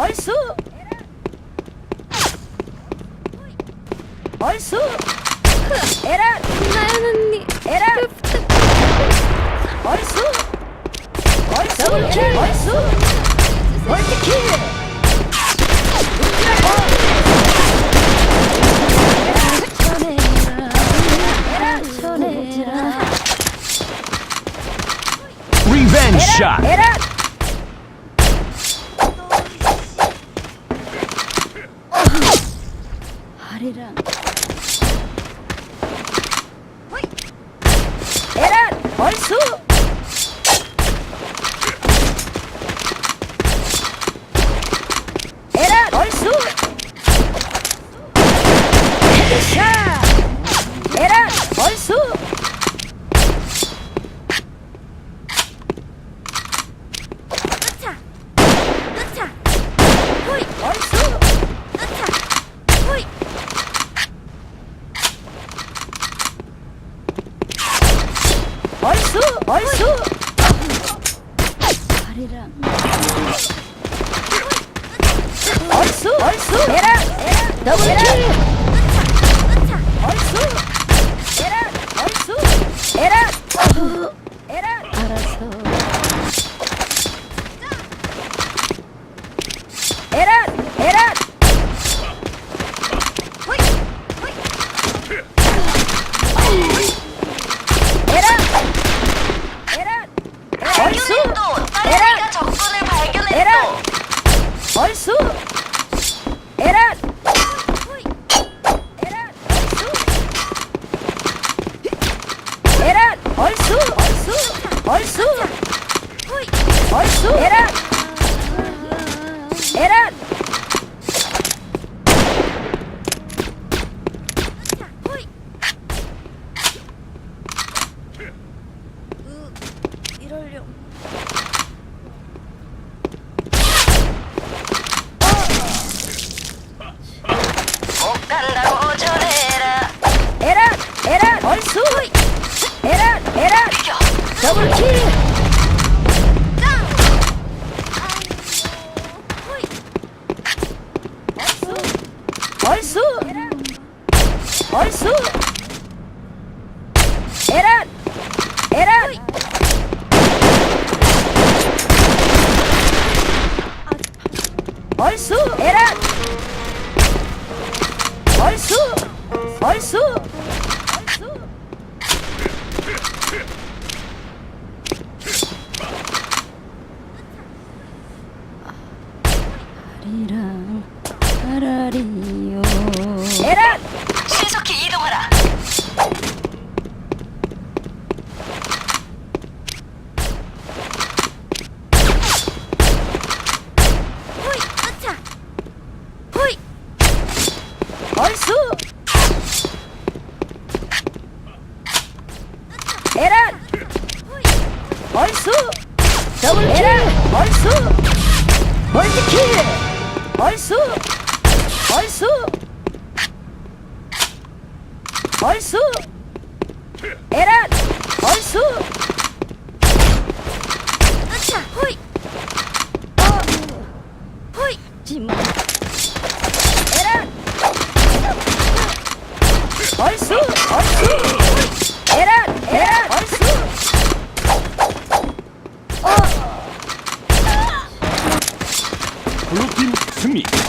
얼쑤! 얼쑤! 에란 나연 언니 에란 얼쑤! 얼쑤! 더블킬. 얼쑤! 멀티킬! 전해라. Revenge shot. 아리랑 에란 얼쑤! 에란 얼쑤! 헤드샷 에란 얼쑤 으차 으차 호이 얼쑤 으차 호이 얼쑤 얼쑤. 아리랑 얼쑤 얼쑤. 에란 에란 더블 킬 얼쑤! 에란! 에란! 에란! 에란! 얼쑤! 에란! 에란! 더블킬 얼쑤 얼쑤 에란! 에란! 얼쑤! 에란! 얼쑤! 얼쑤! 아리랑 아라리요. 에란 신속히 이동하라 호이 으차 호이 얼쑤 에란 얼쑤 더블 에란 얼쑤 멀티킬! 얼쑤 얼쑤 얼쑤 에란 얼쑤 으차 호이! 호이! 지마 승리.